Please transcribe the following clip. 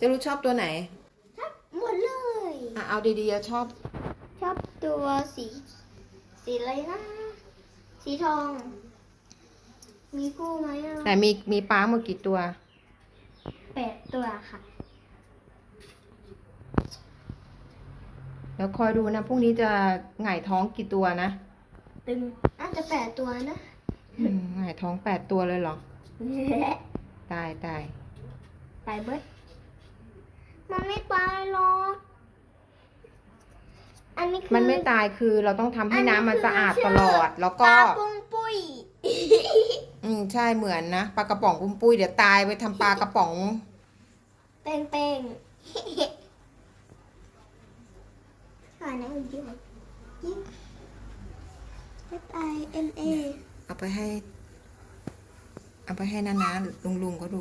จะรู้ชอบตัวไหนหมดเลย อะเอาดีๆอะชอบ ชอบตัวสี สีอะไรนะ สีทอง มีคู่ไหมอะแต่มีมีป้าหมดกี่ตัว แปดตัวค่ะ แล้วคอยดูนะพรุ่งนี้จะหงายท้องกี่ตัวนะตึงน่าจะแปดตัวนะ อืมหงายท้องแปดตัวเลยเหรอ ตายตายตายเบิด มันไม่ตายหรอกอันนี้คือมันไม่ตายคือเราต้องทำให้อันนี้น้ำมันสะอาดคือตลอด แล้วปก็ลาปุ้งปุ้ย อืมใช่เหมือนนะปลากระป๋องปุ้มปุ้ยเดี๋ยวตายไปทำปลากระป๋อง เป้งเป้งหาไหนอีกทียิ่ง F I N A เอาไปให้ เอาไปให้นานาลุงลุงๆก็ดู